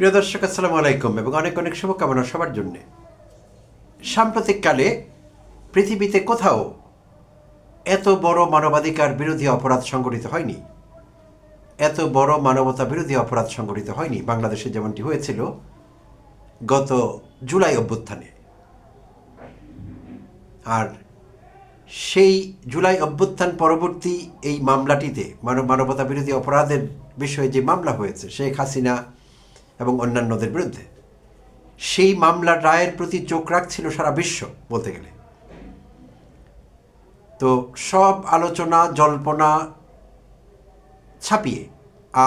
প্রিয় দর্শক, আসসালামু আলাইকুম এবং অনেক অনেক শুভকামনা সবার জন্যে। সাম্প্রতিককালে পৃথিবীতে কোথাও এত বড় মানবাধিকার বিরোধী অপরাধ সংগঠিত হয়নি। এত বড় মানবতা বিরোধী অপরাধ সংগঠিত হয়নি, বাংলাদেশে যেমনটি হয়েছিল গত জুলাই অভ্যুত্থানে। আর সেই জুলাই অভ্যুত্থান পরবর্তী এই মামলাটিতে মানব, মানবতা বিরোধী অপরাধের বিষয়ে যে মামলা হয়েছে, শেখ হাসিনা এবং অন্যান্যদের বিরুদ্ধে। সেই মামলার রায়ের প্রতি চোখ রাখছিল সারা বিশ্ব, বলতে গেলে। তো সব আলোচনা, জল্পনা ছাপিয়ে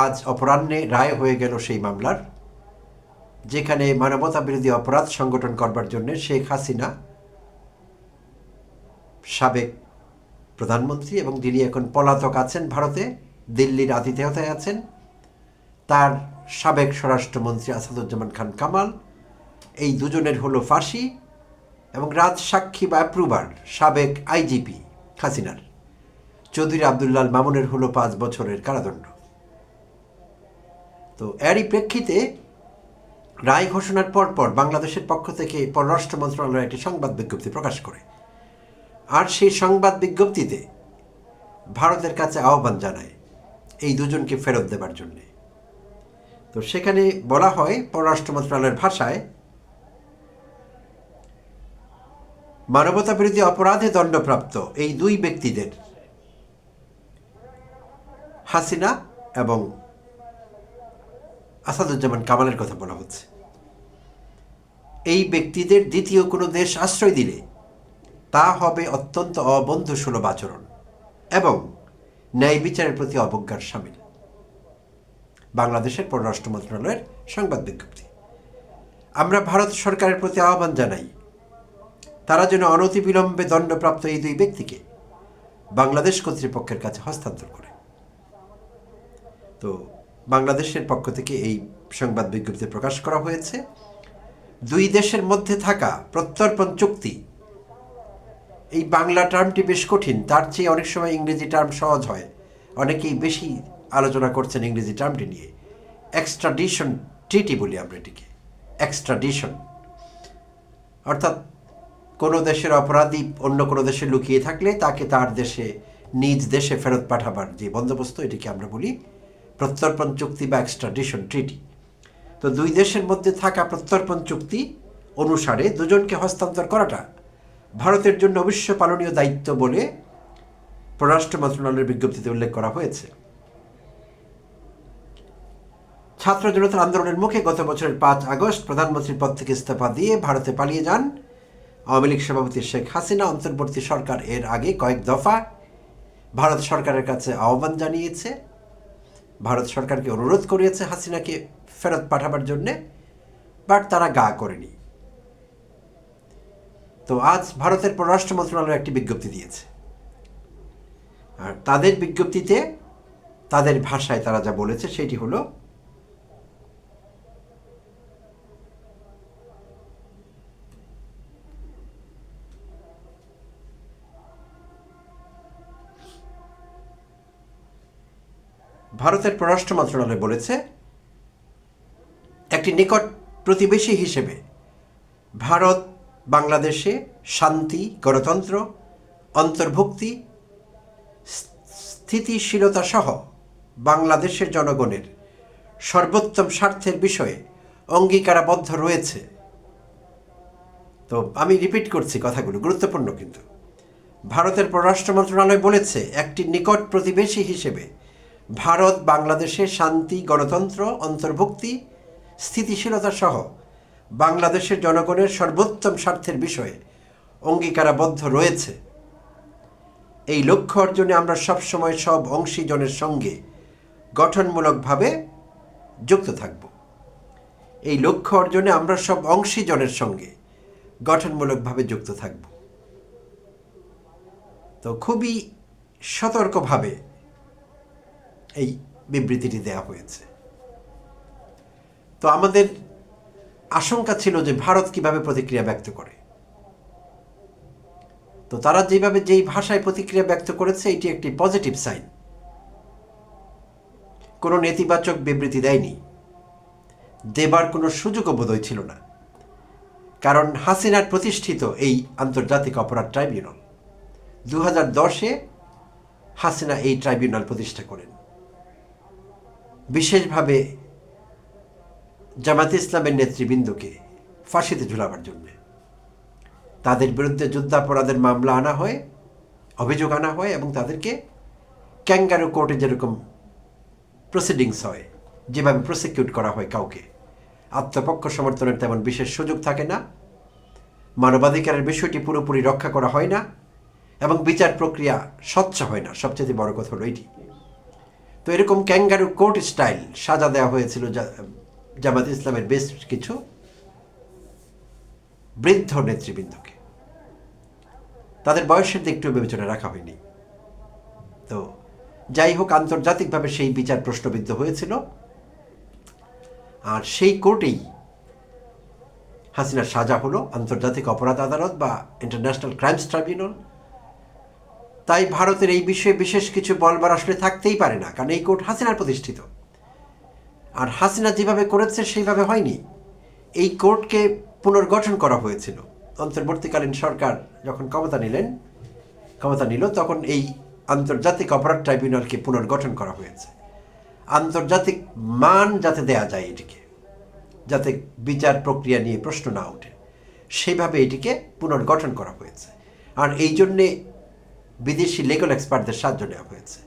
আজ অপরাহ্নে রায় হয়ে গেল সেই মামলার, যেখানে মানবতা বিরোধী অপরাধ সংগঠন করবার জন্য শেখ হাসিনা সাবেক প্রধানমন্ত্রী এবং যিনি এখন পলাতক আছেন ভারতে, দিল্লির আতিথেয়তায় আছেন, তার সাবেক স্বরাষ্ট্রমন্ত্রী আসাদুজ্জামান খান কামাল, এই দুজনের হলো ফাঁসি এবং রাজসাক্ষী বা অ্যাপ্রুভার সাবেক আইজিপি হাসিনার চৌধুরী আবদুল্লাল মামুনের হলো পাঁচ বছরের কারাদণ্ড। তো এরই প্রেক্ষিতে রায় ঘোষণার পর পর বাংলাদেশের পক্ষ থেকে পররাষ্ট্র মন্ত্রণালয় একটি সংবাদ বিজ্ঞপ্তি প্রকাশ করে। আর সেই সংবাদ বিজ্ঞপ্তিতে ভারতের কাছে আহ্বান জানায় এই দুজনকে ফেরত দেবার জন্যে। তো সেখানে বলা হয় পররাষ্ট্র মন্ত্রণালয়ের ভাষায় মানবতা বিরোধী অপরাধে দণ্ডপ্রাপ্ত এই দুই ব্যক্তিদের, হাসিনা এবং আসাদুজ্জামান কামালের কথা বলা হচ্ছে। এই ব্যক্তিদের দ্বিতীয় কোনো দেশ আশ্রয় দিলে তা হবে অত্যন্ত অবন্ধু সুলভ আচরণ এবং ন্যায় বিচারের প্রতি অবজ্ঞার সামিল। বাংলাদেশের পররাষ্ট্র মন্ত্রণালয়ের সংবাদ বিজ্ঞপ্তি। আমরা ভারত সরকারের প্রতি আহ্বান জানাই, তারা যেন অনতিবিলম্বে দণ্ডপ্রাপ্ত এই দুই ব্যক্তিকে বাংলাদেশ কর্তৃপক্ষের কাছে হস্তান্তর করে। তো বাংলাদেশের পক্ষ থেকে এই সংবাদ বিজ্ঞপ্তি প্রকাশ করা হয়েছে। দুই দেশের মধ্যে থাকা প্রত্যর্পণ চুক্তি, এই বাংলা টার্মটি বেশ কঠিন, তার চেয়ে অনেক সময় ইংরেজি টার্ম সহজ হয়, অনেকেই বেশি আলোচনা করছেন ইংরেজি টার্মটি নিয়ে। এক্সট্রাডিশন ট্রিটি বলি আমরা এটিকে। এক্সট্রাডিশন অর্থাৎ কোনো দেশের অপরাধী অন্য কোনো দেশে লুকিয়ে থাকলে তাকে তার দেশে, নিজ দেশে ফেরত পাঠাবার যে বন্দোবস্ত, এটিকে আমরা বলি প্রত্যর্পণ চুক্তি বা এক্সট্রাডিশন ট্রিটি তো দুই দেশের মধ্যে থাকা প্রত্যর্পণ চুক্তি অনুসারে দুজনকে হস্তান্তর করাটা ভারতের জন্য অবশ্য পালনীয় দায়িত্ব বলে পররাষ্ট্র মন্ত্রণালয়ের বিজ্ঞপ্তিতে উল্লেখ করা হয়েছে। ছাত্র জনতার আন্দোলনের মুখে গত বছরের পাঁচ আগস্ট প্রধানমন্ত্রীর পদ থেকে ইস্তফা দিয়ে ভারতে পালিয়ে যান। আওয়ামী লীগ সভাপতি শেখ হাসিনা, অন্তর্বর্তী সরকার এর আগে কয়েক দফা ভারত সরকারের কাছে আহ্বান জানিয়েছে। ভারত সরকারকে অনুরোধ করিয়েছে হাসিনাকে ফেরত পাঠাবার জন্যে, বাট তারা গা করেনি। তো আজ ভারতের পররাষ্ট্র মন্ত্রণালয় একটি বিজ্ঞপ্তি দিয়েছে। আর তাদের বিজ্ঞপ্তিতে তাদের ভাষায় তারা যা বলেছে, সেটি হলো ভারতের পররাষ্ট্র মন্ত্রণালয় বলেছে, একটি নিকট প্রতিবেশী হিসেবে ভারত, বাংলাদেশে শান্তি, গণতন্ত্র, অন্তর্ভুক্তি স্থিতিশীলতা সহ বাংলাদেশের জনগণের সর্বোত্তম স্বার্থের বিষয়ে অঙ্গীকারাবদ্ধ রয়েছে। তো আমি রিপিট করছি কথাগুলো, গুরুত্বপূর্ণ কিন্তু। ভারতের পররাষ্ট্র মন্ত্রণালয় বলেছে, একটি নিকট প্রতিবেশী হিসেবে ভারত বাংলাদেশে শান্তি, গণতন্ত্র, অন্তর্ভুক্তি, স্থিতিশীলতা সহ বাংলাদেশের জনগণের সর্বোত্তম স্বার্থের বিষয়ে অঙ্গীকারাবদ্ধ রয়েছে। এই লক্ষ্য অর্জনে আমরা সবসময় সব অংশীজনের সঙ্গে গঠনমূলকভাবে যুক্ত থাকব। এই লক্ষ্য অর্জনে আমরা সব অংশীজনের সঙ্গে গঠনমূলকভাবে যুক্ত থাকব। তো খুবই সতর্কভাবে এই বিবৃতিটি দেওয়া হয়েছে। তো আমাদের আশঙ্কা ছিল যে ভারত কীভাবে প্রতিক্রিয়া ব্যক্ত করে। তো তারা যেভাবে যেই ভাষায় প্রতিক্রিয়া ব্যক্ত করেছে, এটি একটি পজিটিভ সাইন কোনো নেতিবাচক বিবৃতি দেয়নি। দেবার কোনো সুযোগও বোধহয় ছিল না। কারণ হাসিনার প্রতিষ্ঠিত এই আন্তর্জাতিক অপরাধ ট্রাইব্যুনাল দু হাজার দশে হাসিনা এই ট্রাইব্যুনাল প্রতিষ্ঠা করেন। বিশেষভাবে জামাত ইসলামের নেতৃবৃন্দকে ফাঁসিতে ঝুলাবার জন্য। তাদের বিরুদ্ধে যুদ্ধাপরাধের মামলা আনা হয়, অভিযোগ আনা হয় এবং তাদেরকে ক্যাঙ্গারু কোর্টে যেরকম প্রসিডিংস হয়, যেভাবে প্রসিকিউট করা হয় কাউকে। আত্মপক্ষ সমর্থনের তেমন বিশেষ সুযোগ থাকে না। মানবাধিকারের বিষয়টি পুরোপুরি রক্ষা করা হয় না এবং বিচার প্রক্রিয়া স্বচ্ছ হয় না। সবচেয়ে বড় কথা হলো এটি। তো এরকম ক্যাঙ্গারু কোর্ট স্টাইল সাজা দেওয়া হয়েছিল জামাত ইসলামের বেশ কিছু বৃদ্ধ নেতৃবৃন্দকে। তাদের বয়সের দিকটু বিবেচনা রাখা হয়নি। তো যাই হোক, আন্তর্জাতিকভাবে সেই বিচার প্রশ্নবিদ্ধ হয়েছিল। আর সেই কোর্টেই হাসিনার সাজা হলো আন্তর্জাতিক অপরাধ আদালত বা ইন্টারন্যাশনাল ক্রাইমস ট্রাইব্যুনাল। তাই ভারতের এই বিষয়ে বিশেষ কিছু বলবার আসলে থাকতেই পারে না, কারণ এই কোর্ট হাসিনার প্রতিষ্ঠিত। আর হাসিনা যেভাবে করেছে, সেইভাবে হয়নি। এই কোর্টকে পুনর্গঠন করা হয়েছিল। অন্তর্বর্তীকালীন সরকার যখন ক্ষমতা নিলেন, ক্ষমতা নিল, তখন এই আন্তর্জাতিক অপরাধ ট্রাইব্যুনালকে পুনর্গঠন করা হয়েছে। আন্তর্জাতিক মান যাতে দেয়া যায় এটিকে, যাতে বিচার প্রক্রিয়া নিয়ে প্রশ্ন না ওঠে সেভাবে এটিকে পুনর্গঠন করা হয়েছে। আর এই জন্যে বিদেশি লিগাল এক্সপার্টদের সাহায্য নেওয়া হয়েছে।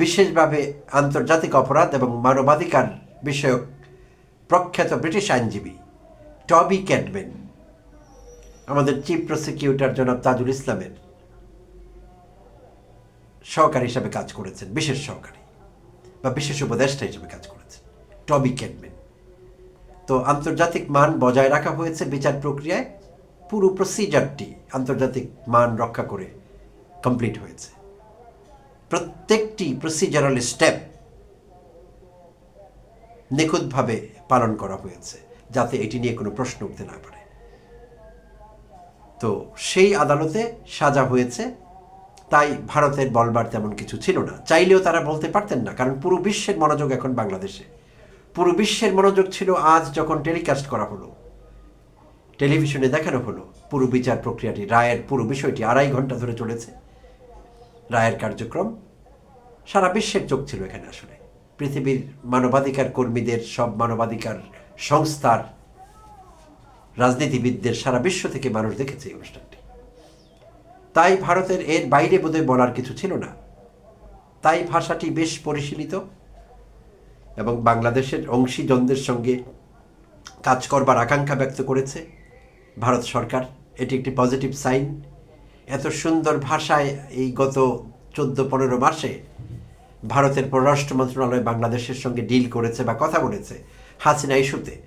বিশেষভাবে আন্তর্জাতিক অপরাধ এবং মানবাধিকার বিষয়ক প্রখ্যাত ব্রিটিশ আইনজীবী টবি ক্যাডম্যান আমাদের চিফ প্রসিকিউটর জনাব তাজুল ইসলামের সহকারী হিসাবে কাজ করেছেন, বিশেষ সহকারী বা বিশেষ উপদেষ্টা হিসেবে কাজ করেছেন, টবি ক্যাডম্যান তো আন্তর্জাতিক মান বজায় রাখা হয়েছে বিচার প্রক্রিয়ায়। পুরো প্রসিজারটি আন্তর্জাতিক মান রক্ষা করে কমপ্লিট হয়েছে। প্রত্যেকটি প্রসিজারাল স্টেপ নিখুঁতভাবে পালন করা হয়েছে, যাতে এটি নিয়ে কোনো প্রশ্ন উঠতে না পারে। তো সেই আদালতে সাজা হয়েছে, তাই ভারতের বলবার তেমন কিছু ছিল না। চাইলেও তারা বলতে পারতেন না, কারণ পুরো বিশ্বের মনোযোগ এখন বাংলাদেশে। পুরো বিশ্বের মনোযোগ ছিল আজ যখন টেলিকাস্ট করা হলো টেলিভিশনে দেখানো হলো, পুরো বিচার প্রক্রিয়াটি, রায়ের পুরো বিষয়টি আড়াই ঘণ্টা ধরে চলেছে। রায়ের কার্যক্রম সারা বিশ্বের চোখ ছিল এখানে আসলে। পৃথিবীর মানবাধিকার কর্মীদের, সব মানবাধিকার সংস্থার, রাজনীতিবিদদের, সারা বিশ্ব থেকে মানুষ দেখেছে এই অনুষ্ঠানটি। তাই ভারতের এর বাইরে বোধহয় বলার কিছু ছিল না। তাই ভাষাটি বেশ পরিশীলিত এবং বাংলাদেশের অংশীজনদের সঙ্গে কাজ করবার আকাঙ্ক্ষা ব্যক্ত করেছে ভারত সরকার। এটি একটি পজিটিভ সাইন। এত সুন্দর ভাষায় এই গত চোদ্দ পনেরো মাসে ভারতের পররাষ্ট্র মন্ত্রণালয় বাংলাদেশের সঙ্গে ডিল করেছে বা কথা বলেছে হাসিনা ইস্যুতে।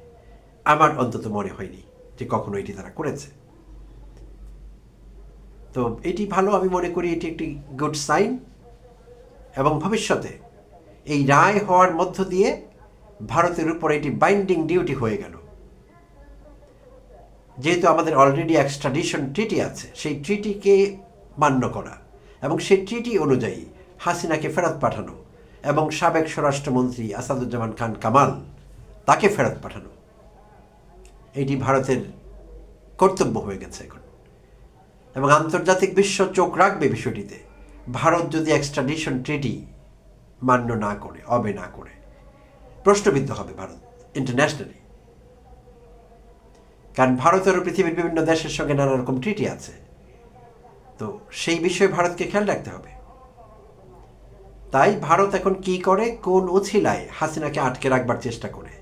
আমার অন্তত মনে হয়নি যে কখনো এটি তারা করেছে। তো এটি ভালো আমি মনে করি এটি একটি গুড সাইন এবং ভবিষ্যতে এই রায় হওয়ার মধ্য দিয়ে ভারতের উপর এটি বাইন্ডিং ডিউটি হয়ে গেল। যেহেতু আমাদের অলরেডি এক্সট্রাডিশন ট্রিটি আছে, সেই ট্রিটিকে মান্য করা এবং সেই ট্রিটি অনুযায়ী হাসিনাকে ফেরত পাঠানো এবং সাবেক স্বরাষ্ট্রমন্ত্রী আসাদুজ্জামান খান কামাল তাকে ফেরত পাঠানো। এটি ভারতের কর্তব্য হয়ে গেছে এখন। এবং আন্তর্জাতিক বিশ্ব চোখ রাখবে বিষয়টিতে, ভারত যদি এক্সট্রাডিশন ট্রিটি মান্য না করে, অবে না করে, প্রশ্নবিদ্ধ হবে ভারত ইন্টারন্যাশনালি কারণ ভারতেরও পৃথিবীর বিভিন্ন দেশের সঙ্গে নানা রকম ট্রিটি আছে। তো সেই বিষয়ে ভারতকে খেয়াল রাখতে হবে। তাই ভারত এখন কি করে, কোন উছিলায় হাসিনাকে আটকে রাখবার চেষ্টা করে,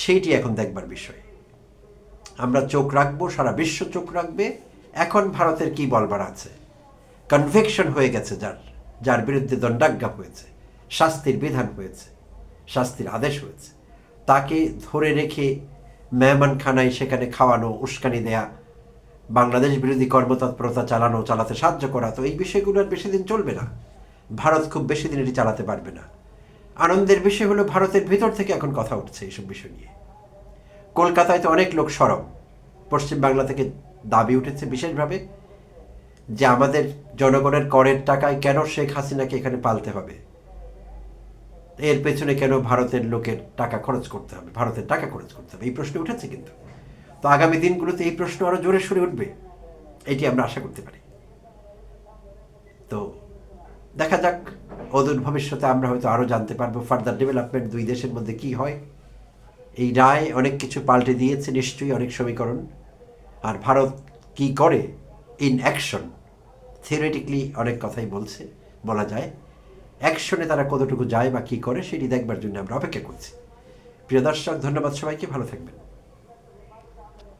সেইটি এখন দেখবার বিষয়। আমরা চোখ রাখব, সারা বিশ্ব চোখ রাখবে, এখন ভারতের কি বলবার আছে। কনভেকশন হয়ে গেছে যার যার বিরুদ্ধে দণ্ডাজ্ঞা হয়েছে, শাস্তির বিধান হয়েছে, শাস্তির আদেশ হয়েছে। তাকে ধরে রেখে মেহমানখানায় সেখানে খাওয়ানো, উস্কানি দেয়া, বাংলাদেশ বিরোধী কর্মতৎপরতা চালানো, চালাতে সাহায্য করা, তো এই বিষয়গুলো আর বেশি দিন চলবে না। ভারত খুব বেশি দিন এটি চালাতে পারবে না। আনন্দের বিষয় হলো ভারতের ভিতর থেকে এখন কথা উঠছে এইসব বিষয় নিয়ে। কলকাতায় তো অনেক লোক সরব। পশ্চিম বাংলা থেকে দাবি উঠেছে বিশেষভাবে যে আমাদের জনগণের করের টাকায় কেন শেখ হাসিনাকে এখানে পালতে হবে। এর পেছনে কেন ভারতের লোকের টাকা খরচ করতে হবে? ভারতের টাকা খরচ করতে হবে। এই প্রশ্ন উঠেছে কিন্তু। তো আগামী দিনগুলোতে এই প্রশ্ন আরও জোরে সরে উঠবে। এটি আমরা আশা করতে পারি। তো দেখা যাক, অদূর ভবিষ্যতে আমরা হয়তো আরও জানতে পারব ফার্দার ডেভেলপমেন্ট দুই দেশের মধ্যে কি হয়। এই রায় অনেক কিছু পাল্টে দিয়েছে নিশ্চয়ই অনেক সমীকরণ। আর ভারত কি করে ইন অ্যাকশন থিওরিটিকলি অনেক কথাই বলছে, বলা যায়। অ্যাকশনে তারা কতটুকু যায় বা কী করে, সেটি দেখবার জন্য আমরা অপেক্ষা করছি। প্রিয় দর্শক, ধন্যবাদ সবাইকে, ভালো থাকবেন।